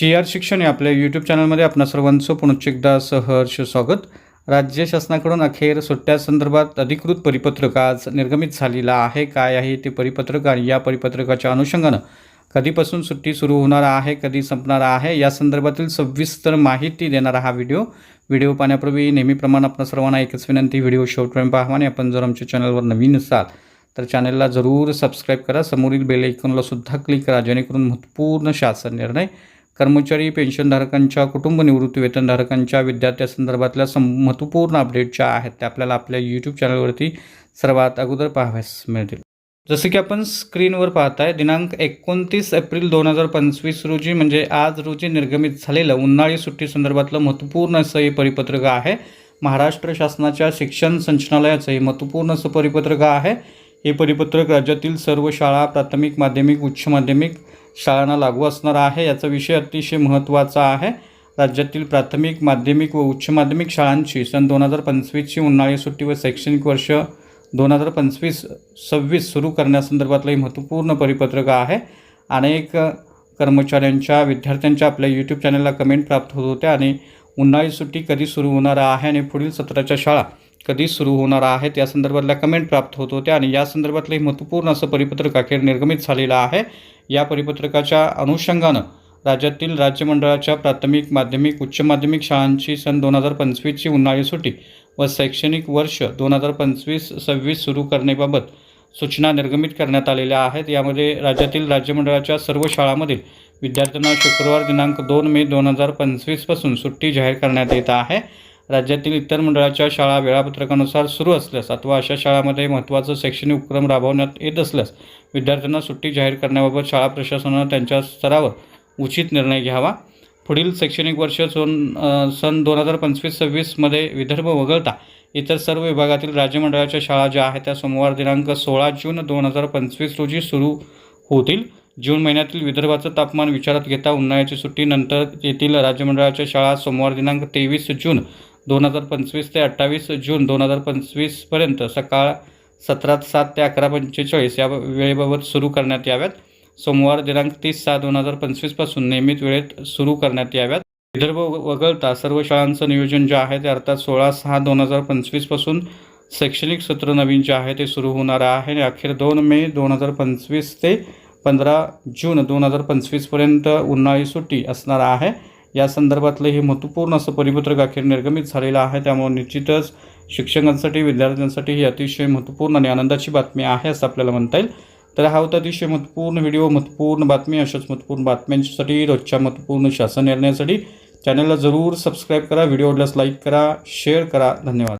जी R शिक्षण या आपल्या यूट्यूब चॅनलमध्ये आपणा सर्वांचं पुनश्च एकदा सहर्ष स्वागत. राज्य शासनाकडून अखेर सुट्ट्यासंदर्भात अधिकृत परिपत्रक आज निर्गमित झालेला आहे. काय आहे ते परिपत्रक आणि या परिपत्रकाच्या अनुषंगानं कधीपासून सुट्टी सुरू होणार आहे कधी संपणार आहे या संदर्भातील सविस्तर माहिती देणारा हा व्हिडिओ. व्हिडिओ पाहण्यापूर्वी नेहमीप्रमाणे आपण सर्वांना एकच विनंती व्हिडिओ शेवटपर्यंत पाहावा आणि आपण जर आमच्या चॅनलवर नवीन असाल तर चॅनलला जरूर सबस्क्राईब करा. समोरील बेल आयकॉनला सुद्धा क्लिक करा जेणेकरून महत्त्वपूर्ण शासन निर्णय कर्मचारी पेन्शनधारकांच्या कुटुंब निवृत्ती वेतनधारकांच्या विद्यार्थ्यासंदर्भातल्या सम महत्त्वपूर्ण अपडेट ज्या आहेत त्या आपल्याला आपल्या यूट्यूब चॅनलवरती सर्वात अगोदर पाहाव्यास मिळतील. जसं की आपण स्क्रीनवर पाहताय दिनांक एकोणतीस एप्रिल दोन हजार पंचवीस रोजी म्हणजे आज रोजी निर्गमित झालेलं उन्हाळी सुट्टी संदर्भातलं महत्त्वपूर्ण असं हे परिपत्रक आहे. महाराष्ट्र शासनाच्या शिक्षण संचालनालयाचं हे महत्त्वपूर्ण असं परिपत्रक आहे. हे परिपत्रक राज्यातील सर्व शाळा प्राथमिक माध्यमिक उच्च माध्यमिक शाळांना लागू असणार आहे. याचा विषय अतिशय महत्त्वाचा आहे. राज्यातील प्राथमिक माध्यमिक व उच्च माध्यमिक शाळांची सन दोन हजार पंचवीसची उन्हाळी सुट्टी व शैक्षणिक वर्ष दोन हजार पंचवीस सव्वीस सुरू करण्यासंदर्भातलं हे महत्त्वपूर्ण परिपत्रक आहे. अनेक कर्मचाऱ्यांच्या विद्यार्थ्यांच्या आपल्या यूट्यूब चॅनलला कमेंट प्राप्त होत होत्या आणि उन्हाळी सुट्टी कधी सुरू होणार आहे आणि पुढील सत्राच्या शाळा कधी सुरू होणार आहेत या संदर्भातल्या कमेंट प्राप्त होत होत्या आणि या संदर्भातलं हे महत्त्वपूर्ण असं परिपत्रक अखेर निर्गमित झालेलं आहे. या परिपत्रकाच्या अनुषंगानं राज्यातील राज्य मंडळाच्या प्राथमिक माध्यमिक उच्च माध्यमिक शाळांची सन दोन हजार पंचवीसची उन्हाळी सुट्टी व शैक्षणिक वर्ष दोन हजार पंचवीस सव्वीस सुरू करण्याबाबत सूचना निर्गमित करण्यात आलेल्या आहेत. यामध्ये राज्यातील राज्य मंडळाच्या सर्व शाळांमधील विद्यार्थ्यांना शुक्रवार दिनांक दोन मे दोन हजार पंचवीसपासून सुट्टी जाहीर करण्यात येत आहे. राज्यातील इतर मंडळाच्या शाळा वेळापत्रकानुसार सुरू असल्यास अथवा अशा शाळांमध्ये महत्त्वाचं शैक्षणिक उपक्रम राबवण्यात येत असल्यास विद्यार्थ्यांना सुट्टी जाहीर करण्याबाबत शाळा प्रशासनानं त्यांच्या स्तरावर उचित निर्णय घ्यावा. पुढील शैक्षणिक वर्ष सोन सन दोन हजार पंचवीस सव्वीसमध्ये विदर्भ वगळता इतर सर्व विभागातील राज्यमंडळाच्या शाळा ज्या आहेत त्या सोमवार दिनांक सोळा जून दोन हजार पंचवीस रोजी सुरू होतील. जून महिन्यातील विदर्भाचं तापमान विचारात घेता उन्हाळ्याची सुट्टी नंतर येथील राज्यमंडळाच्या शाळा सोमवार दिनांक तेवीस जून दोन हजार पंचवीस ते अठ्ठावीस जून दोन हजार पंचवीसपर्यंत सकाळ सतरा सात ते अकरा पंचेचाळीस या वेळेबाबत सुरू करण्यात याव्यात. सोमवार दिनांक तीस सहा दोन हजार पंचवीसपासून नियमित वेळेत सुरू करण्यात याव्यात. विदर्भ वगळता सर्व शाळांचं नियोजन जे आहे ते अर्थात सोळा सहा दोन हजार पंचवीसपासून शैक्षणिक सत्र नवीन जे आहे ते सुरू होणार आहे. आणि अखेर दोन मे दोन हजार पंचवीस ते पंधरा जून दोन हजार पंचवीसपर्यंत उन्हाळी सुट्टी असणार आहे. या संदर्भातलं हे महत्त्वपूर्ण असं परिपत्रक अखेर निर्गमित झालेलं आहे. त्यामुळे निश्चितच शिक्षकांसाठी विद्यार्थ्यांसाठी ही अतिशय महत्त्वपूर्ण आणि आनंदाची बातमी आहे असं आपल्याला म्हणता येईल. तर हा होता अतिशय महत्त्वपूर्ण व्हिडिओ महत्त्वपूर्ण बातमी अशाच महत्त्वपूर्ण बातम्यांसाठी रोजच्या महत्त्वपूर्ण शासन निर्णयासाठी चॅनलला जरूर सबस्क्राईब करा व्हिडिओ आवडल्यास लाईक करा शेअर करा. धन्यवाद.